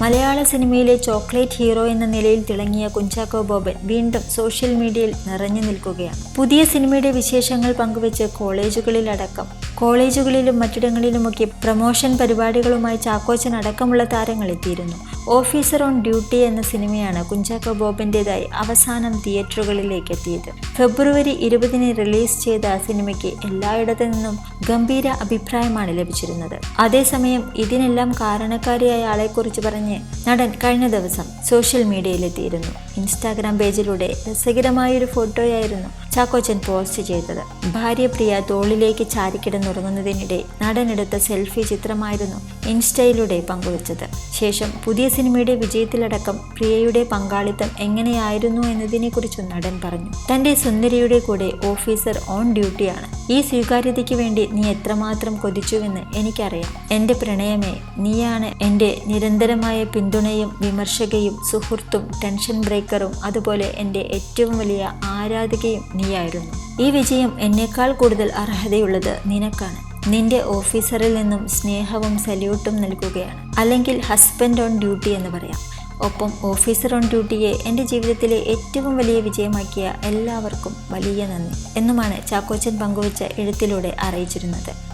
മലയാള സിനിമയിലെ chocolate hero എന്ന നിലയിൽ തിളങ്ങിയ കുഞ്ചാക്കോ ബോബൻ വീണ്ടും സോഷ്യൽ മീഡിയയിൽ നിറഞ്ഞു നിൽക്കുകയാണ്. പുതിയ സിനിമയുടെ വിശേഷങ്ങൾ പങ്കുവെച്ച് കോളേജുകളിലടക്കം കോളേജുകളിലും മറ്റിടങ്ങളിലുമൊക്കെ പ്രമോഷൻ പരിപാടികളുമായി ചാക്കോച്ചൻ അടക്കമുള്ള താരങ്ങൾ എത്തിയിരുന്നു. ഓഫീസർ ഓൺ ഡ്യൂട്ടി എന്ന സിനിമയാണ് കുഞ്ചാക്കോ ബോബിന്റെതായി അവസാനം തിയേറ്ററുകളിലേക്ക് എത്തിയത് ഫെബ്രുവരി ഇരുപതിന് റിലീസ് ചെയ്ത സിനിമയ്ക്ക് എല്ലായിടത്തു നിന്നും ഗംഭീര അഭിപ്രായമാണ് ലഭിച്ചിരുന്നത്. അതേസമയം ഇതിനെല്ലാം കാരണക്കാരിയായ ആളെക്കുറിച്ച് പറഞ്ഞ് നടൻ കഴിഞ്ഞ ദിവസം സോഷ്യൽ മീഡിയയിലെത്തിയിരുന്നു. ഇൻസ്റ്റാഗ്രാം പേജിലൂടെ രസകരമായൊരു ഫോട്ടോയായിരുന്നു ചാക്കോച്ചൻ പോസ്റ്റ് ചെയ്തത്. ഭാര്യ പ്രിയ തോളിലേക്ക് ചാരിക്കിടന്നുറങ്ങുന്നതിനിടെ നടനെടുത്ത സെൽഫി ചിത്രമായിരുന്നു ഇൻസ്റ്റയിലൂടെ പങ്കുവച്ചത്. ശേഷം പുതിയ സിനിമയുടെ വിജയത്തിലടക്കം പ്രിയയുടെ പങ്കാളിത്തം എങ്ങനെയായിരുന്നു എന്നതിനെക്കുറിച്ചും നടൻ പറഞ്ഞു. തന്റെ സുന്ദരിയുടെ കൂടെ ഓഫീസർ ഓൺ ഡ്യൂട്ടിയാണ്. ഈ സ്വീകാര്യതയ്ക്ക് വേണ്ടി നീ എത്രമാത്രം കൊതിച്ചുവെന്ന് എനിക്കറിയാം. എന്റെ പ്രണയമേ നീയാണ് എന്റെ നിരന്തരമായ പിന്തുണയും വിമർശകയും സുഹൃത്തും ടെൻഷൻ ബ്രേക്കറും അതുപോലെ എന്റെ ഏറ്റവും വലിയ ആരാധികയും നീയായിരുന്നു. ഈ വിജയം എന്നേക്കാൾ കൂടുതൽ അർഹതയുള്ളത് നിനക്കാണ്. നിന്റെ ഓഫീസറിൽ നിന്നും സ്നേഹവും സല്യൂട്ടും നൽകുകയാണ്. അല്ലെങ്കിൽ ഹസ്ബൻഡ് ഓൺ ഡ്യൂട്ടി എന്ന് പറയാം. ഒപ്പം ഓഫീസർ ഓൺ ഡ്യൂട്ടിയെ എന്റെ ജീവിതത്തിലെ ഏറ്റവും വലിയ വിജയമാക്കിയ എല്ലാവർക്കും വലിയ നന്ദി എന്നുമാണ് ചാക്കോച്ചൻ പങ്കുവച്ച എഴുത്തിലൂടെ അറിയിച്ചിരുന്നത്.